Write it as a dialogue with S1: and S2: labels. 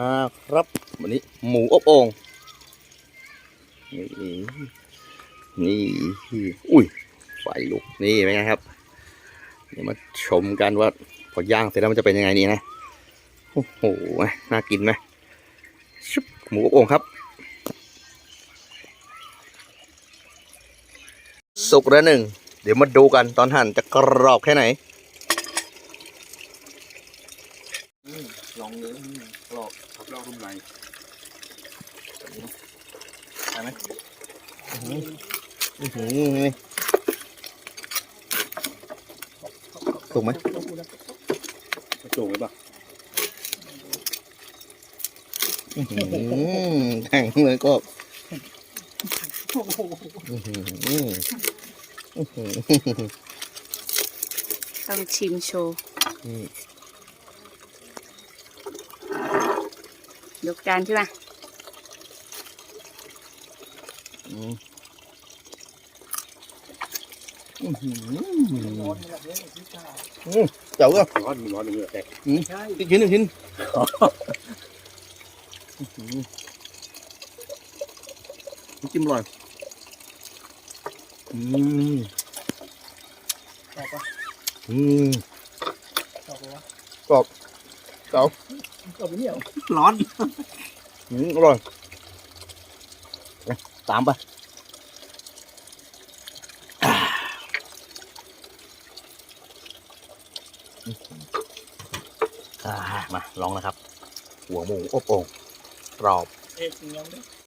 S1: อ่าครับวันนี้หมูอบโอ่งนี่นี่อุ้ยไฟลุกนี่เป็นไงครับเดี๋ยวมาชมกันว่าพอย่างเสร็จแล้วมันจะเป็นยังไงนี่นะโอ้โหน่ากินไหมชุบหมูอบโอ่งครับ สุกแล้วหนึ่งเดี๋ยวมาดูกันตอนหั่นจะกรอบแค่ไหน ลองเนื้อกรอบ
S2: ครับเรารุ่มใน
S1: ได้ไหมอื้อหืออื้อหือนี่สุกไหม
S2: กระโจงไว้ปะ
S1: อื้อหือแข็งเลยก็อื้อหืออื้อหือ
S3: ต้องชิมโชว์ ยกจานใช่ไหม
S1: อืมอื้อหืออืมเจ๋วอะ
S2: ร้อนมันร้อนเหงื่อแตก
S1: อืมอีกชิ้นหนึ่งชิ้นอื้อหือน้ำจิ้มอร่อยอืมอืมกรอบ เจ๋ว
S2: ร้อน
S1: อืมอร่อยตามไปมาลองนะครับ หัวหมูอบโอ่งกรอบ